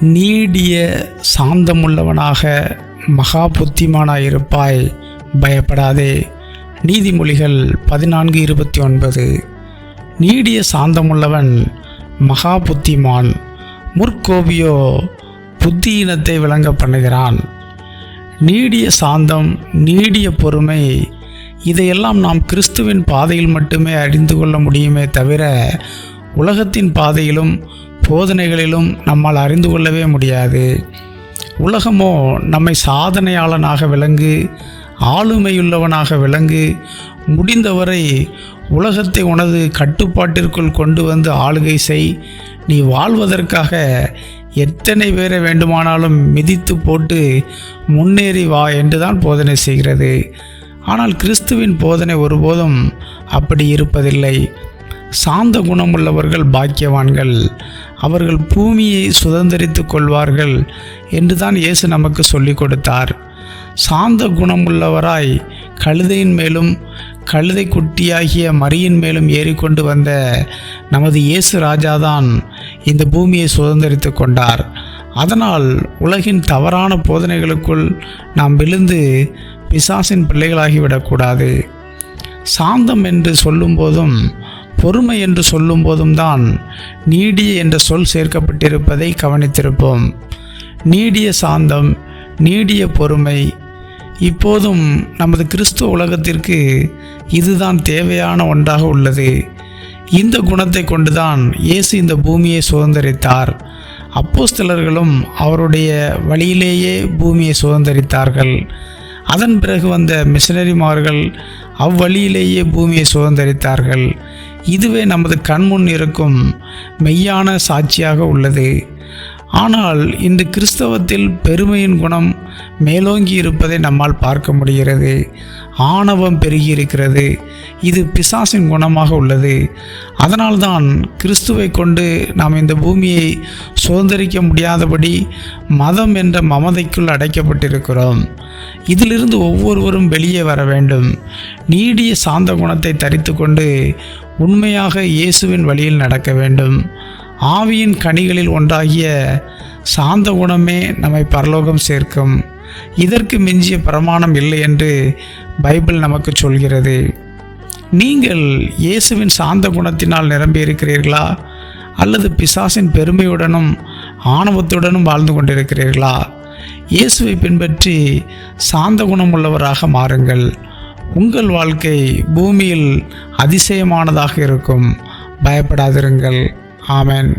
நீடிய சாந்தமுள்ளவனாக மகா புத்திமானாயிருப்பாய் பயப்படாதே. நீதிமொழிகள் பதினான்கு இருபத்தி ஒன்பது. நீடிய சாந்தமுள்ளவன் மகா புத்திமான் முற்கோபியோ புத்தியினத்தை விளங்க பண்ணுகிறான். நீடிய சாந்தம் நீடிய பொறுமை இதையெல்லாம் நாம் கிறிஸ்துவின் பாதையில் மட்டுமே அறிந்து கொள்ள முடியுமே தவிர உலகத்தின் பாதையிலும் போதனைகளிலும் நம்மால் அறிந்து கொள்ளவே முடியாது. உலகமோ நம்மை சாதனையாளனாக விளங்கு ஆளுமையுள்ளவனாக விளங்கு முடிந்தவரை உலகத்தை உனது கட்டுப்பாட்டிற்குள் கொண்டு வந்து ஆளுகை செய். நீ வாழ்வதற்காக எத்தனை பேரை வேண்டுமானாலும் மிதித்து போட்டு முன்னேறி வா என்றுதான் போதனை செய்கிறது. ஆனால் கிறிஸ்துவின் போதனை ஒருபோதும் அப்படி இருப்பதில்லை. சாந்த குணமுள்ளவர்கள் பாக்கியவான்கள். அவர்கள் பூமியை சுதந்திரித்து கொள்வார்கள் என்றுதான் இயேசு நமக்கு சொல்லிக் கொடுத்தார். சாந்த குணமுள்ளவராய் கழுதையின் மேலும் கழுதை குட்டியாகிய மரியின் மேலும் ஏறிக்கொண்டு வந்த நமது இயேசு ராஜாதான் இந்த பூமியை சுதந்திரித்து கொண்டார். அதனால் உலகின் தவறான போதனைகளுக்குள் நாம் விழுந்து பிசாசின் பிள்ளைகளாகிவிடக்கூடாது சாந்தம் என்று சொல்லும்போதும் பொறுமை என்று சொல்லும்போதும் தான் நீடிய என்ற சொல் சேர்க்கப்பட்டிருப்பதை கவனித்திருப்போம். நீடிய சாந்தம் நீடிய பொறுமை. இப்போதும் நமது கிறிஸ்துவ உலகத்திற்கு இதுதான் தேவையான ஒன்றாக உள்ளது. இந்த குணத்தை கொண்டுதான் இயேசு இந்த பூமியை சுதந்திரித்தார். அப்போஸ்தலர்களும் அவருடைய வழியிலேயே பூமியை சுதந்திரித்தார்கள். அதன் பிறகு வந்த மிஷனரிமார்கள் அவ்வழியிலேயே பூமியை சுதந்திரித்தார்கள். இதுவே நமது கண்முன் இருக்கும் மெய்யான சாட்சியாக உள்ளது. ஆனால் இன்று கிறிஸ்தவத்தில் பெருமையின் குணம் மேலோங்கி இருப்பதை நம்மால் பார்க்க முடிகிறது. ஆணவம் பெருகி இருக்கிறது. இது பிசாசின் குணமாக உள்ளது. அதனால்தான் கிறிஸ்துவை கொண்டு நாம் இந்த பூமியை சுதந்திரிக்க முடியாதபடி மதம் என்ற மமதைக்குள் அடைக்கப்பட்டிருக்கிறோம். இதிலிருந்து ஒவ்வொருவரும் வெளியே வர வேண்டும். நீடிய சாந்த குணத்தை தரித்து கொண்டு உண்மையாக இயேசுவின் வழியில் நடக்க வேண்டும். ஆவியின் கனிகளில் ஒன்றாகிய சாந்த குணமே நம்மை பரலோகம் சேர்க்கும். இதற்கு மிஞ்சிய பிரமாணம் இல்லை என்று பைபிள் நமக்கு சொல்கிறது. நீங்கள் இயேசுவின் சாந்த குணத்தினால் நிரம்பி இருக்கிறீர்களா? அல்லது பிசாசின் பெருமையுடனும் ஆணவத்துடனும் வாழ்ந்து கொண்டிருக்கிறீர்களா? இயேசுவை பின்பற்றி சாந்த குணம் உள்ளவராக மாறுங்கள். உங்கள் வாழ்க்கை பூமியில் அதிசயமானதாக இருக்கும். பயப்படாதிருங்கள். ஆமேன்.